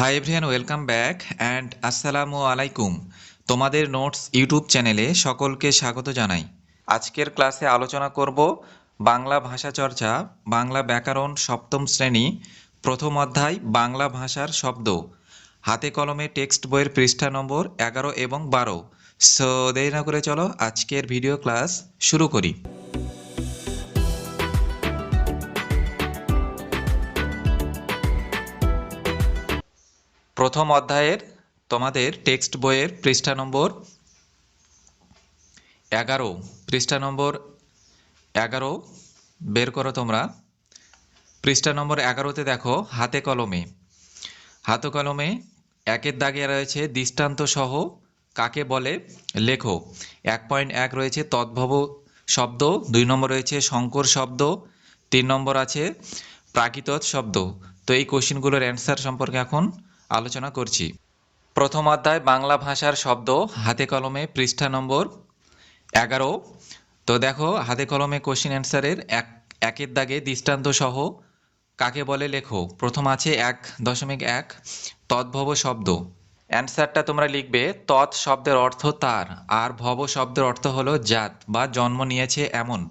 Hi everyone welcome back and আসসালামু আলাইকুম তোমাদের নোটস ইউটিউব চ্যানেলে সকলকে স্বাগত জানাই। আজকের ক্লাসে আলোচনা করব বাংলা ভাষা চর্চা, বাংলা ব্যাকরণ সপ্তম শ্রেণি, প্রথম অধ্যায় বাংলা ভাষার শব্দ। হাতে কলমে টেক্সট বইয়ের পৃষ্ঠা নম্বর এগারো এবং বারো। সো দেরি না করে চলো আজকের ভিডিও ক্লাস শুরু করি। প্রথম অধ্যায়ের তোমাদের টেক্সট বইয়ের পৃষ্ঠা নম্বর এগারো। পৃষ্ঠা নম্বর এগারো, বের করো তোমরা। পৃষ্ঠা নম্বর এগারোতে দেখো, হাতে কলমে। হাতে কলমে একের দাগে রয়েছে দৃষ্টান্ত সহ কাকে বলে? লেখো। এক পয়েন্ট এক রয়েছে তদ্ভব শব্দ, দুই নম্বর রয়েছে শঙ্কর শব্দ, তিন নম্বর আছে প্রাকৃতৎ শব্দ। তো এই কোশ্চিনগুলোর অ্যান্সার সম্পর্কে এখন আলোচনা করছি। প্রথম অধ্যায় বাংলা ভাষার শব্দ, হাতে কলমে পৃষ্ঠা নম্বর এগারো। তো দেখো, হাতে কলমে কোশ্চিন অ্যান্সারের এক, একের দাগে দৃষ্টান্ত সহ কাকে বলে লেখো? প্রথম আছে এক, দশমিক এক, তদ্ভব শব্দ। অ্যান্সারটা তোমরা লিখবে, তৎ শব্দের অর্থ তার, আর ভব শব্দের অর্থ হলো জাত, বা জন্ম নিয়েছে এমন।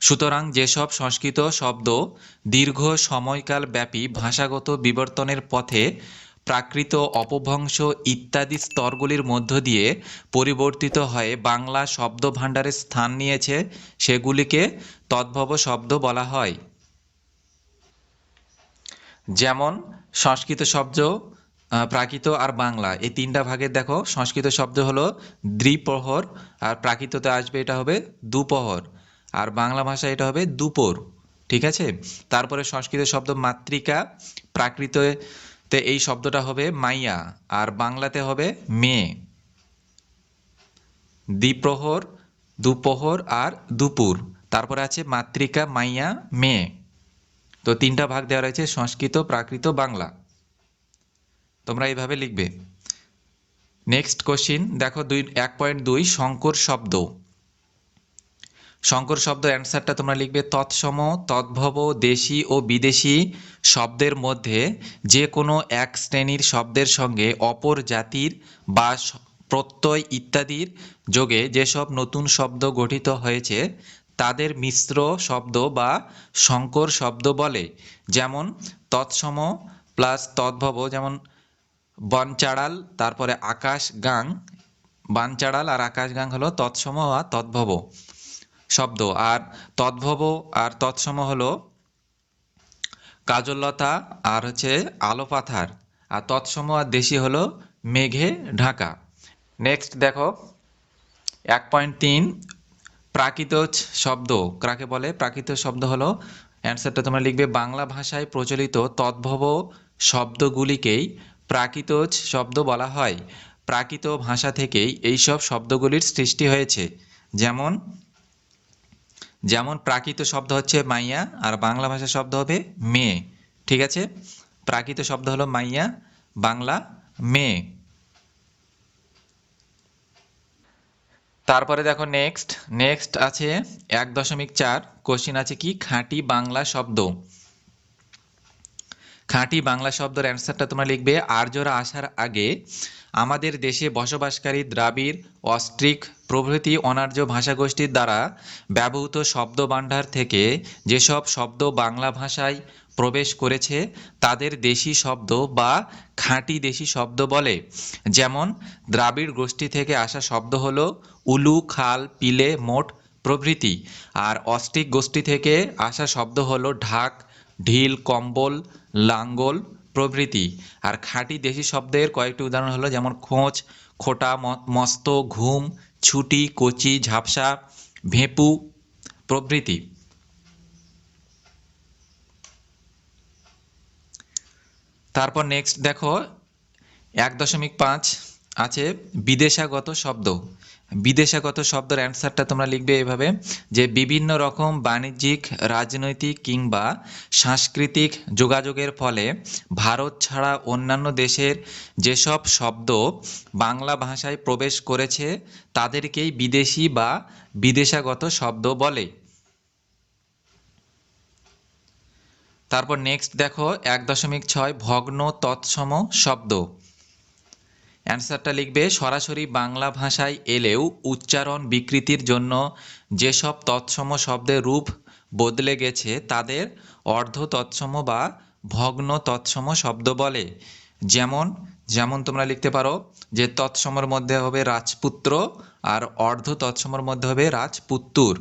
সুতরাং যেসব সংস্কৃত শব্দ দীর্ঘ সময়কাল ব্যাপী ভাষাগত বিবর্তনের পথে প্রাকৃত অপভ্রংশ ইত্যাদি স্তরগুলির মধ্য দিয়ে পরিবর্তিত হয়ে বাংলা শব্দ ভাণ্ডারে স্থান নিয়েছে, সেগুলিকে তদ্ভব শব্দ বলা হয়। যেমন, সংস্কৃত শব্দ প্রাকৃত আর বাংলা। এই তিনটা ভাগের দেখো, সংস্কৃত শব্দ হলো দ্বিপ্রহর আর প্রাকৃততে আসবে এটা হবে দুপহর। আর বাংলা ভাষা এটা হবে দুপুর। ঠিক আছে? তারপরে সংস্কৃত শব্দ মাতৃকা প্রাকৃততে এই শব্দটা হবে মাইয়া, আর বাংলাতে হবে মেয়ে। দ্বিপ্রহর দুপহর আর দুপুর। তারপরে আছে মাতৃকা, মাইয়া, মেয়ে। তো তিনটা ভাগ দেওয়া রয়েছে সংস্কৃত, প্রাকৃত, বাংলা। তোমরা এইভাবে লিখবে। নেক্সট কোশ্চিন দেখো দুই, এক পয়েন্ট দুই, শঙ্কর শব্দ। শঙ্কর শব্দ অ্যান্সারটা তোমরা লিখবে তৎসম, তদ্ভব, দেশি ও বিদেশি শব্দের মধ্যে যে কোনো এক শ্রেণির শব্দের সঙ্গে অপর জাতির বা প্রত্যয় ইত্যাদির যোগে যেসব নতুন শব্দ গঠিত হয়েছে, তাদের মিশ্র শব্দ বা শঙ্কর শব্দ বলে। যেমন তৎসম প্লাস তদ্ভব, যেমন বনচাড়াল, তারপরে আকাশ গাং, বানচাড়াল আর আকাশ গাং হলো তৎসম বা তদ্ভব। শব্দ। আর তদ্ভব আর তৎসম হলো কাজললতা আর হচ্ছে আলো পাথার আর তৎসম আর দেশি হলো মেঘে ঢাকা। নেক্সট দেখো, এক পয়েন্ট তিন, প্রাকৃত শব্দ। কাকে বলে? প্রাকৃত শব্দ হলো অ্যান্সারটা তোমরা লিখবে, বাংলা ভাষায় প্রচলিত তদ্ভব শব্দগুলিকেই প্রাকৃত শব্দ বলা হয়। প্রাকৃত ভাষা থেকেই এইসব শব্দগুলির সৃষ্টি হয়েছে। যেমন যেমন প্রাকৃত শব্দ হচ্ছে মাইয়া, আর বাংলা ভাষা শব্দ হবে মেয়ে। ঠিক আছে? প্রাকৃত শব্দ হলো মাইয়া, বাংলা মেয়ে। তারপরে দেখো নেক্সট নেক্সট আছে এক দশমিক চার। কোশ্চিন আছে কি? খাঁটি বাংলা শব্দ। খাঁটি বাংলা শব্দের অ্যান্সারটা তোমরা লিখবে আর্যরা আসার আগে আমাদের দেশে বসবাসকারী দ্রাবিড়, অস্ট্রিক প্রভৃতি অনার্য ভাষাগোষ্ঠীর দ্বারা ব্যবহৃত শব্দভাণ্ডার থেকে যেসব শব্দ বাংলা ভাষায় প্রবেশ করেছে, তাদের দেশি শব্দ বা খাঁটি দেশি শব্দ বলে। যেমন, দ্রাবিড় গোষ্ঠী থেকে আসা শব্দ হলো উলু, খাল, পিলে, মোট প্রভৃতি। আর অস্ট্রিক গোষ্ঠী থেকে আসা শব্দ হলো ঢাক, ঢিল, কম্বল, লাঙ্গল প্রভৃতি। আর খাঁটি দেশি শব্দের কয়েকটি উদাহরণ হলো যেমন খোঁচ খোটা মস্ত, ঘুম, ছুটি, কচি, ঝাপসা, ভেঁপু প্রভৃতি। তারপর নেক্সট দেখো, এক দশমিক পাঁচ আছে বিদেশাগত শব্দ। বিদেশাগত শব্দের অ্যান্সারটা তোমরা লিখবে এভাবে, যে বিভিন্ন রকম বাণিজ্যিক, রাজনৈতিক কিংবা সাংস্কৃতিক যোগাযোগের ফলে ভারত ছাড়া অন্যান্য দেশের যেসব শব্দ বাংলা ভাষায় প্রবেশ করেছে, তাদেরকেই বিদেশি বা বিদেশাগত শব্দ বলে। তারপর নেক্সট দেখো, এক দশমিক ছয় ভগ্ন তৎসম শব্দ। অ্যান্সারটা লিখবে, সরাসরি বাংলা ভাষায় এলেও উচ্চারণ বিকৃতির জন্য যেসব তৎসম শব্দের রূপ বদলে গেছে, তাদের অর্ধ তৎসম বা ভগ্ন তৎসম শব্দ বলে। যেমন যেমন তোমরা লিখতে পারো যে তৎসমর মধ্যে হবে রাজপুত্র আর অর্ধ তৎসমর মধ্যে হবে রাজপুত্তুর।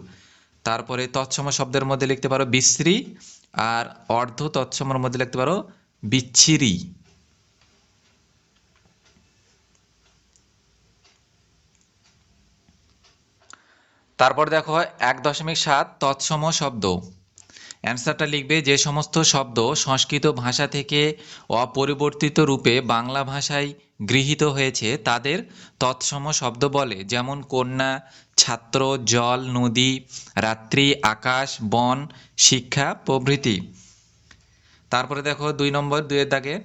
তারপরে তৎসম শব্দের মধ্যে লিখতে পারো বিশ্রী আর অর্ধ তৎসমর মধ্যে লিখতে পারো বিচ্ছিরি। তারপর দেখো এক দশমিক সাত তৎসম শব্দ। অ্যান্সারটা লিখবে যে সমস্ত শব্দ সংস্কৃত ভাষা থেকে অপরিবর্তিত রূপে বাংলা ভাষায় গৃহীত হয়েছে, তাদের তৎসম শব্দ বলে। যেমন কন্যা, ছাত্র, জল, নদী, রাত্রি, আকাশ, বন, শিক্ষা, প্রভৃতি। তারপরে দেখো দুই নম্বর দুয়ের দাগে।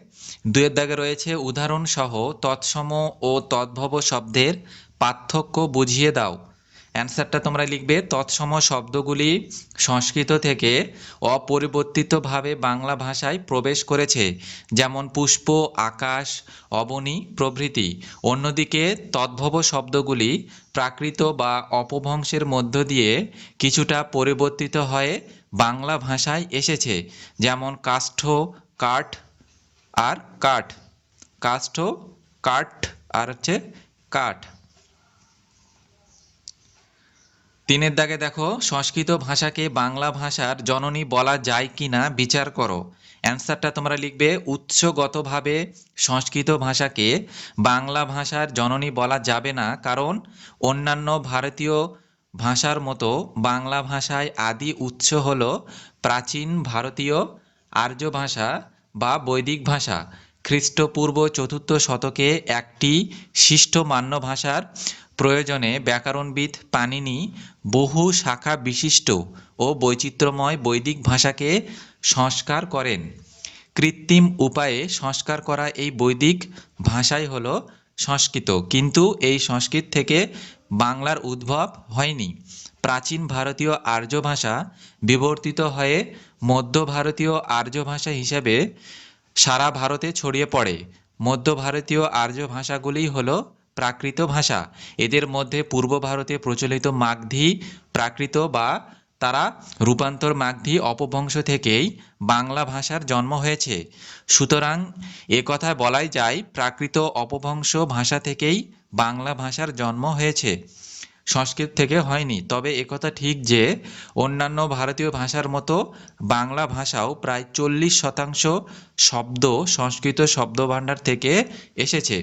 দুয়ের দাগে রয়েছে উদাহরণসহ তৎসম ও তদ্ভব শব্দের পার্থক্য বুঝিয়ে দাও। অ্যান্সারটা তোমরা লিখবে। তৎসম শব্দগুলি সংস্কৃত থেকে অপরিবর্তিতভাবে বাংলা ভাষায় প্রবেশ করেছে। যেমন পুষ্প, আকাশ, অবনী প্রভৃতি। অন্যদিকে তদ্ভব শব্দগুলি প্রাকৃত বা অপভ্রংশের মধ্য দিয়ে কিছুটা পরিবর্তিত হয়ে বাংলা ভাষায় এসেছে। যেমন কাষ্ঠ, কাঠ আর কাঠ। কাষ্ঠ, কাঠ আর হচ্ছে কাঠ। তিনের দাগে দেখো, সংস্কৃত ভাষাকে বাংলা ভাষার জননী বলা যায় কি না বিচার করো। অ্যান্সারটা তোমরা লিখবে, উৎসগতভাবে সংস্কৃত ভাষাকে বাংলা ভাষার জননী বলা যাবে না, কারণ অন্যান্য ভারতীয় ভাষার মতো বাংলা ভাষায় আদি উৎস হল প্রাচীন ভারতীয় আর্য ভাষা বা বৈদিক ভাষা। খ্রিস্টপূর্ব চতুর্থ শতকে একটি শিষ্ট মান্য ভাষার প্রয়োজনে ব্যাকরণবিদ পাণিনি বহু শাখা বিশিষ্ট ও বৈচিত্র্যময় বৈদিক ভাষাকে সংস্কার করেন। কৃত্রিম উপায়ে সংস্কার করা এই বৈদিক ভাষাই হল সংস্কৃত। কিন্তু এই সংস্কৃত থেকে বাংলার উদ্ভব হয়নি। প্রাচীন ভারতীয় আর্য ভাষা বিবর্তিত হয়ে মধ্য ভারতীয় আর্য ভাষা হিসেবে সারা ভারতে ছড়িয়ে পড়ে। মধ্য ভারতীয় আর্য ভাষাগুলিই হলো প্রাকৃত ভাষা। এদের মধ্যে পূর্ব ভারতে প্রচলিত মাগধী প্রাকৃত বা তারা রূপান্তর মাগধী অপভ্রংশ থেকেই বাংলা ভাষার জন্ম হয়েছে। সুতরাং কথা বলাই যায়, প্রাকৃত অপভ্রংশ ভাষা থেকেই বাংলা ভাষার জন্ম হয়েছে। সংস্কৃত থেকে হয়নি, তবে একথা ঠিক যে অন্যান্য ভারতীয় ভাষার মতো বাংলা ভাষাও প্রায় চল্লিশ শতাংশ শব্দ, সংস্কৃত শব্দভাণ্ডার থেকে এসেছে।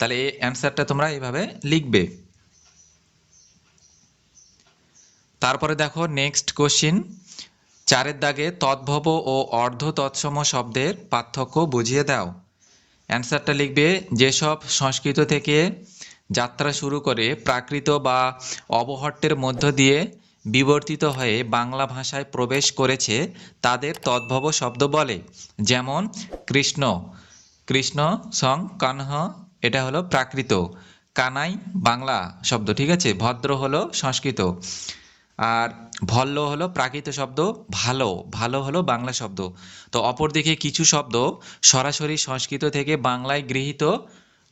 তাহলে এই অ্যান্সারটা তোমরা এইভাবে লিখবে। তারপরে দেখো নেক্সট কোশ্চিন চারের দাগে তদ্ভব ও অর্ধ তৎসম শব্দের পার্থক্য বুঝিয়ে দাও। অ্যান্সারটা লিখবে, যেসব সংস্কৃত থেকে যাত্রা শুরু করে প্রাকৃত বা অবহট্টের মধ্য দিয়ে বিবর্তিত হয়ে বাংলা ভাষায় প্রবেশ করেছে, তাদের তদ্ভব শব্দ বলে। যেমন কৃষ্ণ কৃষ্ণ সং কানহ এটা হলো প্রাকৃত। কানাই, বাংলা শব্দ, ঠিক আছে? ভদ্র হলো সংস্কৃত। আর ভল্ল হলো প্রাকৃত শব্দ, ভালো ভালো হলো বাংলা শব্দ। তো অপরদিকে কিছু শব্দ সরাসরি সংস্কৃত থেকে বাংলায় গৃহীত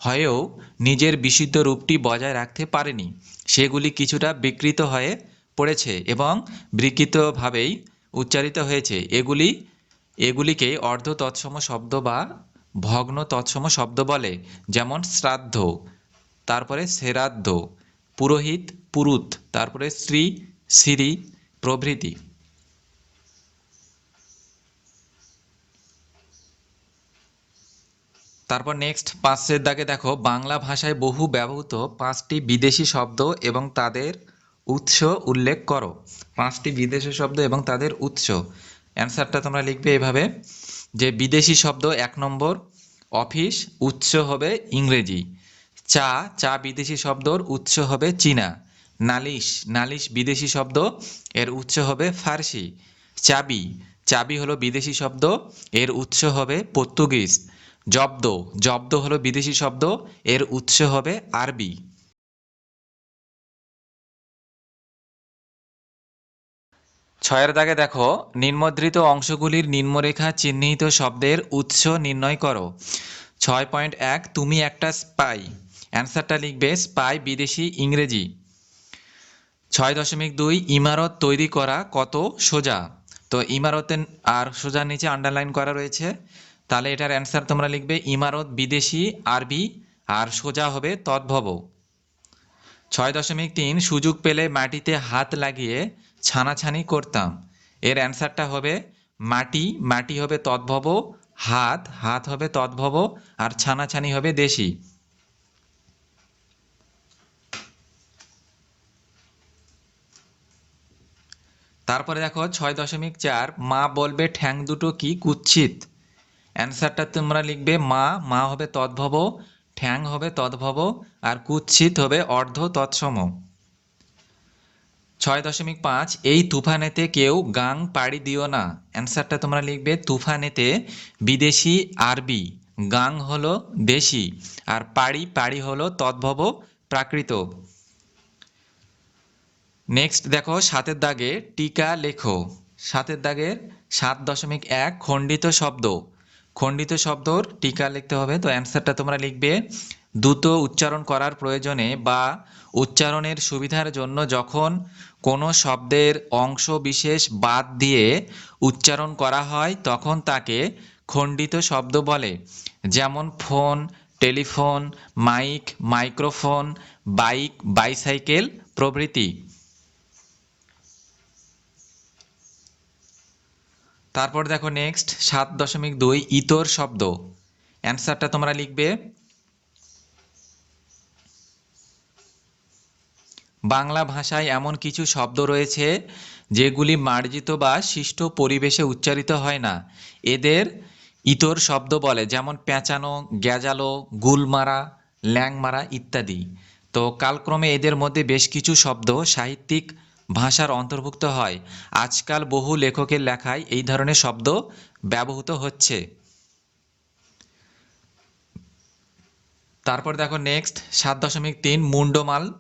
হয়েও নিজের বিশুদ্ধ রূপটি বজায় রাখতে পারেনি। সেগুলি কিছুটা বিকৃত হয়ে পড়েছে এবং বিকৃতভাবেই উচ্চারিত হয়েছে। এগুলি, এগুলিকে অর্ধ তৎসম শব্দ বা ভগ্ন তৎসম শব্দ বলে, যেমন শ্রাদ্ধ, তারপরে শ্রাদ্ধ পুরোহিত, পুরুত, তারপরে শ্রী শ্রী প্রভৃতি। তারপর নেক্সট পাঁচের দাগে দেখো, বাংলা ভাষায় বহু ব্যবহৃত পাঁচটি বিদেশি শব্দ এবং তাদের উৎস উল্লেখ করো। পাঁচটি বিদেশি শব্দ এবং তাদের উৎস। অ্যান্সারটা তোমরা লিখবে এভাবে। যে বিদেশি শব্দ এক নম্বর, অফিস, উৎস হবে ইংরেজি। চা চা বিদেশি শব্দর উৎস হবে চীনা। নালিশ নালিশ বিদেশি শব্দ, এর উৎস হবে ফার্সি। চাবি চাবি হলো বিদেশি শব্দ, এর উৎস হবে পর্তুগিজ। জব্দ জব্দ হলো বিদেশি শব্দ, এর উৎস হবে আরবি। ছয়ের দাগে দেখো, নিম্নদ্রিত অংশগুলির নিম্নরেখা চিহ্নিত শব্দের উৎস নির্ণয় করো। ছয় পয়েন্ট এক, তুমি একটা স্পাই। অ্যান্সারটা লিখবে, স্পাই বিদেশি ইংরেজি। ছয় দশমিক দুই, ইমারত তৈরি করা কত সোজা? তো ইমারতের আর সোজার নিচে আন্ডারলাইন করা রয়েছে। তাহলে এটার অ্যান্সার তোমরা লিখবে, ইমারত বিদেশি, আরবি, আর সোজা হবে তদ্ভব। ছয় দশমিক তিন, সুযোগ পেলে মাটিতে হাত লাগিয়ে ছানাছানি করতাম। এর অ্যান্সারটা হবে মাটি মাটি হবে তদ্ভব, হাত হাত হবে তদ্ভব আর ছানাছানি হবে দেশি। তারপরে দেখো ছয় দশমিক চার, মা বলবে ঠ্যাং দুটো কি কুচ্ছিত? অ্যান্সারটা তোমরা লিখবে মা মা হবে তদ্ভব, ঠ্যাং হবে তদ্ভব আর কুচ্ছিত হবে অর্ধ তৎসম। ছয় দশমিক পাঁচ, এই তুফানেতে কেউ গাং পাড়ি দিও না। অ্যান্সারটা তোমরা লিখবে, তুফানেতে বিদেশি আরবি, গাং হলো দেশি, আর পাড়ি পাড়ি হলো তদ্ভব, প্রাকৃত। নেক্সট দেখো, সাতের দাগে টিকা লেখো। সাতের দাগের সাত দশমিক এক, খণ্ডিত শব্দ। খণ্ডিত শব্দর টিকা লিখতে হবে, তো অ্যান্সারটা তোমরা লিখবে দ্রুত উচ্চারণ করার প্রয়োজনে বা উচ্চারণের সুবিধার জন্য যখন কোনো শব্দের অংশ বিশেষ বাদ দিয়ে উচ্চারণ করা হয়, তখন তাকে খণ্ডিত শব্দ বলে। যেমন phone, telephone, mic, microphone, bike, bicycle প্রভৃতি। তারপর দেখো নেক্সট, সাত দশমিক দুই ইতর শব্দ। অ্যান্সারটা তোমরা লিখবে। বাংলা ভাষায় এমন কিছু শব্দ রয়েছে যেগুলি মার্জিত বা শিষ্ট পরিবেশে উচ্চারিত হয় না। এদের ইতর শব্দ বলে, যেমন পেঁচানো, গ্যাজালো গুলমারা ল্যাংমারা ইত্যাদি। তো কালক্রমে এদের মধ্যে বেশ কিছু শব্দ সাহিত্যিক ভাষার অন্তর্ভুক্ত হয়। আজকাল বহু লেখকের লেখায় এই ধরনের শব্দ ব্যবহৃত হচ্ছে। তারপর দেখো নেক্সট সাত দশমিক তিন, মুন্ডমাল।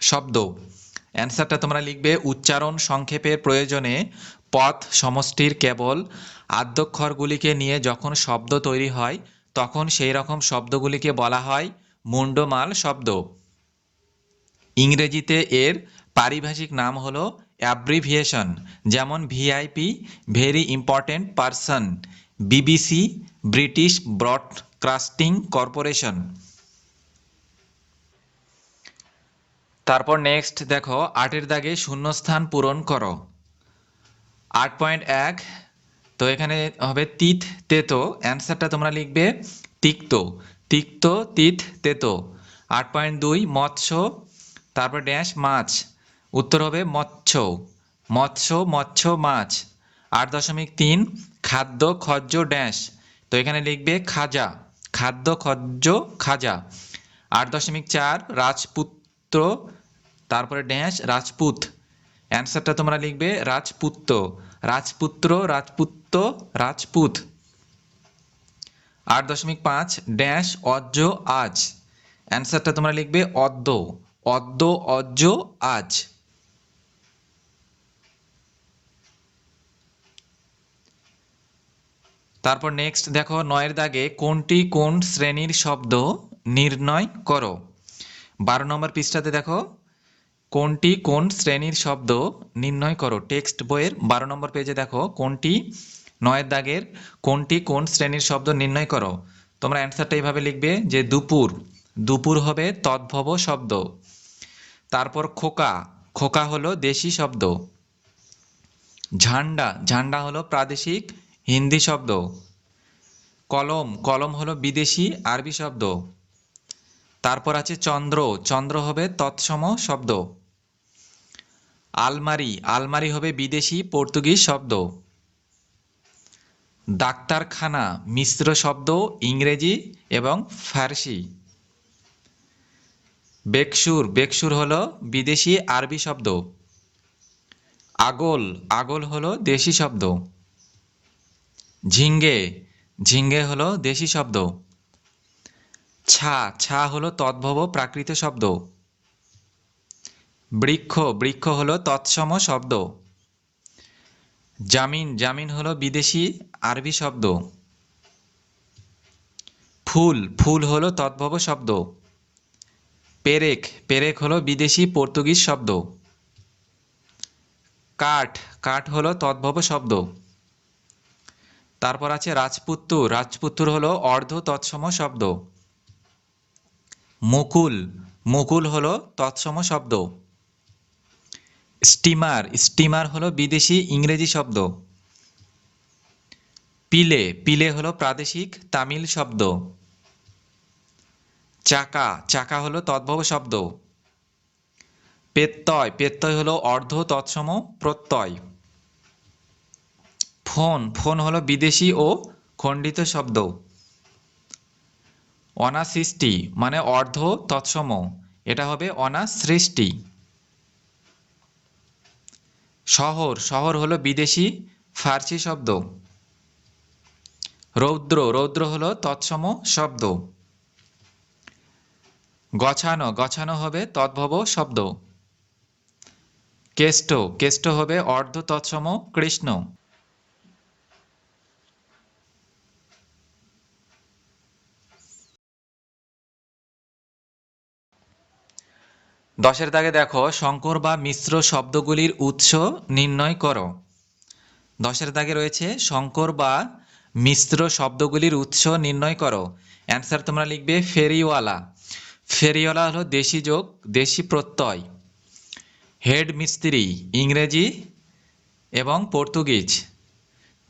শব্দ। অ্যান্সারটা তোমরা লিখবে, উচ্চারণ সংক্ষেপের প্রয়োজনে পথ সমষ্টির কেবল আদ্যক্ষরগুলিকে নিয়ে যখন শব্দ তৈরি হয়, তখন সেই রকম শব্দগুলিকে বলা হয় মুন্ডমাল শব্দ। ইংরেজিতে এর পারিভাষিক নাম হলো অ্যাব্রিভিয়েশন যেমন VIP very important person BBC British Broadcasting Corporation তারপর নেক্সট দেখো, আটের দাগে শূন্যস্থান পূরণ করো। আট পয়েন্ট এক, তো এখানে হবে তিত তেতো। অ্যান্সারটা তোমরা লিখবে তিক্ত। তিক্ত, তিত, তেতো। আট পয়েন্ট দুই, মৎস্য। তারপর ড্যাশ মাছ। উত্তর হবে মৎস্য। মৎস্য মৎস্য, মাছ। আট দশমিক তিন, খাদ্য খজ্জ ড্যাশ তো এখানে লিখবে খাজা। খাদ্য খজ্জ খাজা। আট দশমিক চার, রাজপুত্র তারপরে ড্যাশ, রাজপুত। অ্যান্সারটা তোমরা লিখবে রাজপুত্র রাজপুত্র রাজপুত্র রাজপুত। আট দশমিক পাঁচ, ড্যাশ, অজ্জ, আজ। অ্যান্সারটা তোমরা লিখবে, অদ্য। অদ্য, অজ্জ, আজ। তারপর নেক্সট দেখো, নয়ের দাগে কোনটি কোন শ্রেণির শব্দ নির্ণয় করো? বারো নম্বর পৃষ্ঠাতে দেখো কোনটি কোন শ্রেণির শব্দ নির্ণয় করো? টেক্সট বইয়ের বারো নম্বর পেজে দেখো, কোনটি নয়ের দাগের, কোনটি কোন শ্রেণির শব্দ নির্ণয় করো? তোমরা অ্যান্সারটা এইভাবে লিখবে যে দুপুর দুপুর হবে তদ্ভব শব্দ। তারপর খোকা খোকা হলো দেশি শব্দ। ঝান্ডা ঝান্ডা হলো প্রাদেশিক হিন্দি শব্দ। কলম কলম হলো বিদেশি আরবি শব্দ। তারপর আছে চন্দ্র চন্দ্র হবে তৎসম শব্দ। আলমারি আলমারি হবে বিদেশি, পর্তুগিজ শব্দ। ডাক্তারখানা, মিশ্র শব্দ, ইংরেজি এবং ফার্সি। বেকসুর বেকসুর হল বিদেশি আরবি শব্দ। আগল আগল হলো দেশি শব্দ। ঝিঙ্গে ঝিঙ্গে হলো দেশি শব্দ। ছা ছা হলো তদ্ভব প্রাকৃত শব্দ। বৃক্ষ বৃক্ষ হলো তৎসম শব্দ। জামিন জামিন হলো বিদেশি আরবি শব্দ। ফুল ফুল হলো তদ্ভব শব্দ। পেরেক পেরেক হলো বিদেশি পর্তুগিজ শব্দ। কাঠ কাঠ হলো তদ্ভব শব্দ। তারপর আছে রাজপুত্তুর রাজপুত্তুর হলো অর্ধ তৎসম শব্দ। মুকুল মুকুল হলো তৎসম শব্দ। স্টিমার স্টিমার হলো বিদেশি ইংরেজি শব্দ। পিলে পিলে হলো প্রাদেশিক তামিল শব্দ। চাকা চাকা হলো তদ্ভব শব্দ। পেত্তয় পেত্তয় হলো অর্ধ, তৎসম, প্রত্যয়। ফোন ফোন হলো বিদেশি ও খণ্ডিত শব্দ। অনাসৃষ্টি মানে অর্ধ, তৎসম। এটা হবে অনাসৃষ্টি। শহর শহর হলো বিদেশি ফার্সি শব্দ। রৌদ্র রৌদ্র হলো তৎসম শব্দ। গছানো গছানো হবে তদ্ভব শব্দ। কেষ্ট কেষ্ট হবে অর্ধ তৎসম কৃষ্ণ। দশের দাগে দেখো সংকর বা মিশ্র শব্দগুলির উৎস নির্ণয় করো। দশের দাগে রয়েছে সংকর বা মিশ্র শব্দগুলির উৎস নির্ণয় করো। অ্যান্সার তোমরা লিখবে, ফেরিওয়ালা। ফেরিওয়ালা হলো দেশি যোগ, দেশি প্রত্যয়। হেড মিস্ত্রি, ইংরেজি এবং পর্তুগিজ।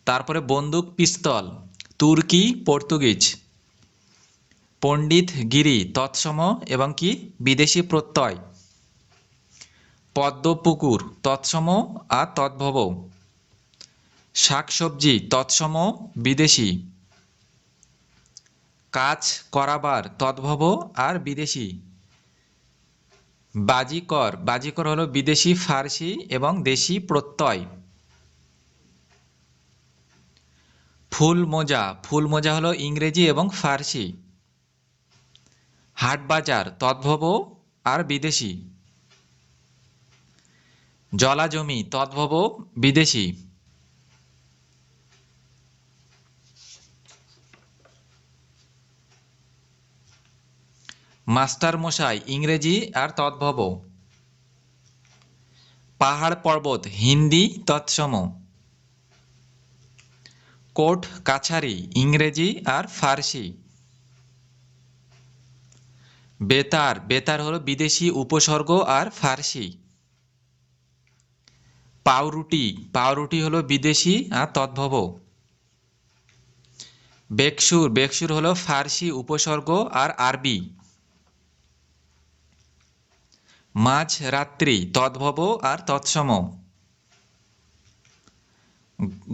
তারপরে বন্দুক পিস্তল, তুর্কি, পর্তুগিজ। পণ্ডিত গিরি, তৎসম এবং কি? বিদেশি প্রত্যয়। পদ্মপুকুর তৎসম আর তদ্ভব শাকসবজি তৎসম বিদেশি। কাজ করাবার তদ্ভব আর বিদেশি। বাজিকর বাজিকর হলো বিদেশি, ফার্সি এবং দেশি প্রত্যয়। ফুল মোজা ফুল মোজা হলো ইংরেজি এবং ফার্সি। হাটবাজার তদ্ভব আর বিদেশি। জলাজমি তদ্ভব বিদেশি। মাস্টার মশাই, ইংরেজি আর তদ্ভব। পাহাড় পর্বত, হিন্দি তৎসম। কোর্ট কাছারি, ইংরেজি আর ফার্সি। বেতার বেতার হলো বিদেশি উপসর্গ আর ফার্সি। পাউরুটি পাউরুটি হলো বিদেশি আর তদ্ভব। বেকসুর বেকসুর হলো ফার্সি উপসর্গ আর আরবি। মাঝ রাত্রি, তদ্ভব আর তৎসম।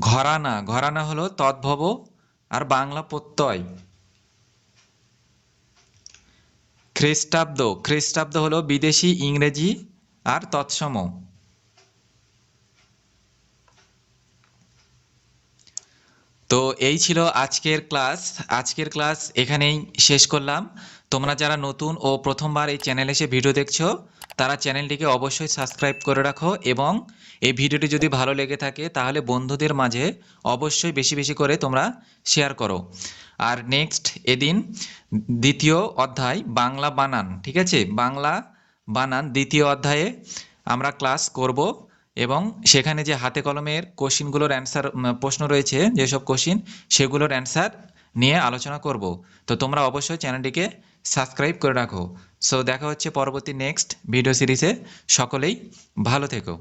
ঘরানা ঘরানা হলো তদ্ভব আর বাংলা প্রত্যয়। খ্রিস্টাব্দ খ্রিস্টাব্দ হলো বিদেশি, ইংরেজি আর তৎসম। তো এই ছিল আজকের ক্লাস। আজকের ক্লাস এখানেই শেষ করলাম। তোমরা যারা নতুন ও প্রথমবার এই চ্যানেলে এসে ভিডিও দেখছ, তারা চ্যানেলটিকে অবশ্যই সাবস্ক্রাইব করে রাখো এবং এই ভিডিওটি যদি ভালো লেগে থাকে, তাহলে বন্ধুদের মাঝে অবশ্যই বেশি বেশি করে তোমরা শেয়ার করো। আর নেক্সট এদিন দ্বিতীয় অধ্যায়, বাংলা বানান, ঠিক আছে? বাংলা বানান দ্বিতীয় অধ্যায়ে আমরা ক্লাস করব। এবং সেখানে যে হাতে কলমের কোশ্চিনগুলোর অ্যান্সার প্রশ্ন রয়েছে, যেসব কোশ্চিন, সেগুলোর অ্যান্সার নিয়ে আলোচনা করব। তো তোমরা অবশ্যই চ্যানেলটিকে সাবস্ক্রাইব করে রাখো। সো দেখা হচ্ছে পরবর্তী নেক্সট ভিডিও সিরিজে সকলেই ভালো থেকো।